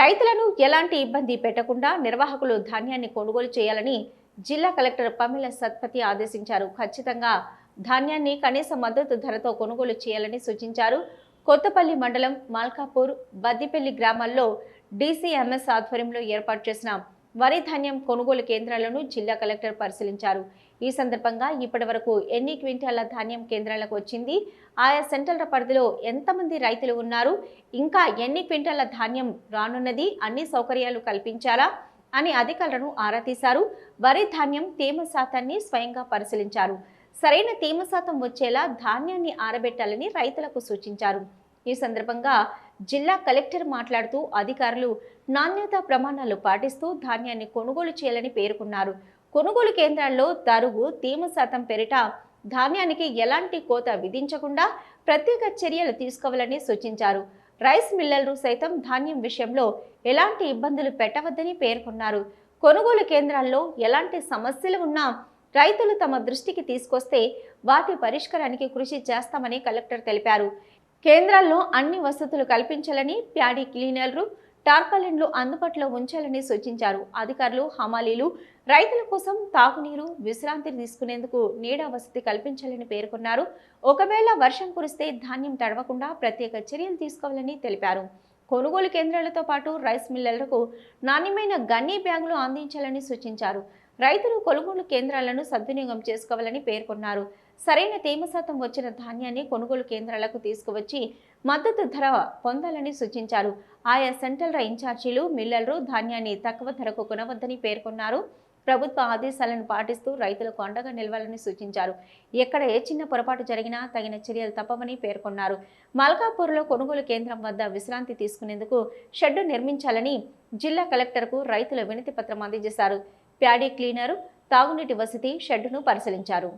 రైతులను ఎలాంటి ఇబ్బంది పెట్టకుండా నిర్వాహకులు ధాన్యాన్ని కొనుగోలు చేయాలని జిల్లా కలెక్టర్ పమిల సత్పతి ఆదేశించారు. ఖచ్చితంగా ధాన్యాన్ని కనీస మద్దతు ధరతో కొనుగోలు చేయాలని సూచించారు. కొత్తపల్లి మండలం మల్కాపూర్ బద్దిపల్లి గ్రామాల్లో డీసీఎంఎస్ ఆధ్వర్యంలో ఏర్పాటు చేసిన వరి ధాన్యం కొనుగోలు కేంద్రాలను జిల్లా కలెక్టర్ పరిశీలించారు. ఈ సందర్భంగా ఇప్పటి వరకు ఎన్ని క్వింటాల ధాన్యం కేంద్రాలకు వచ్చింది? ఆయా సెంటర్ల పరిధిలో ఎంతమంది రైతులు ఉన్నారు? ఇంకా ఎన్ని క్వింటాల ధాన్యం రానున్నది? అన్ని సౌకర్యాలు కల్పించారా అని అధికారులను ఆరా తీశారు. వరి ధాన్యం తేమ శాతాన్ని స్వయంగా పరిశీలించారు. సరైన తేమ శాతం వచ్చేలా ధాన్యాన్ని ఆరబెట్టాలని రైతులకు సూచించారు. ఈ సందర్భంగా జిల్లా కలెక్టర్ మాట్లాడుతూ అధికారులు నాణ్యత ప్రమాణాలు పాటిస్తూ ధాన్యాన్ని కొనుగోలు చేయాలని పేర్కొన్నారు. కొనుగోలు కేంద్రాల్లో తరుగు తేమ శాతం పెరిట ధాన్యానికి ఎలాంటి కోత విధించకుండా ప్రత్యేక చర్యలు తీసుకోవాలని సూచించారు. రైస్ మిల్లర్లు సైతం ధాన్యం విషయంలో ఎలాంటి ఇబ్బందులు పెట్టవద్దని పేర్కొన్నారు. కొనుగోలు కేంద్రాల్లో ఎలాంటి సమస్యలు ఉన్నా రైతులు తమ దృష్టికి తీసుకొస్తే వాటి పరిష్కారానికి కృషి చేస్తామని కలెక్టర్ తెలిపారు. కేంద్రాల్లో అన్ని వసతులు కల్పించాలని ప్యాడీ క్లీనర్లు టార్పాలిన్లు అందుబాటులో ఉంచాలని సూచించారు. అధికారులు హమాలీలు రైతుల కోసం తాగునీరు విశ్రాంతి తీసుకునేందుకు నీడ వసతి కల్పించాలని పేర్కొన్నారు. ఒకవేళ వర్షం కురిస్తే ధాన్యం తడవకుండా ప్రత్యేక చర్యలు తీసుకోవాలని తెలిపారు. కొనుగోలు కేంద్రాలతో పాటు రైస్ మిల్లర్లకు నాణ్యమైన గన్నీ బ్యాగులు అందించాలని సూచించారు. రైతులు కొనుగోలు కేంద్రాలను సద్వినియోగం చేసుకోవాలని పేర్కొన్నారు. సరైన తేమ శాతం వచ్చిన ధాన్యాన్ని కొనుగోలు కేంద్రాలకు తీసుకువచ్చి మద్దతు ధర పొందాలని సూచించారు. ఆయా సెంటర్ల ఇన్ఛార్జీలు మిల్లర్లు ధాన్యాన్ని తక్కువ ధరకు కొనవద్దని పేర్కొన్నారు. ప్రభుత్వ ఆదేశాలను పాటిస్తూ రైతులకు అండగా నిలవాలని సూచించారు. ఎక్కడ ఏ చిన్న పొరపాటు జరిగినా తగిన చర్యలు తప్పవని పేర్కొన్నారు. మల్కాపూర్లో కొనుగోలు కేంద్రం వద్ద విశ్రాంతి తీసుకునేందుకు షెడ్డు నిర్మించాలని జిల్లా కలెక్టర్కు రైతుల వినతి పత్రం అందజేశారు. ప్యాడీ క్లీనరు తాగునీటి వసతి షెడ్డును పరిశీలించారు.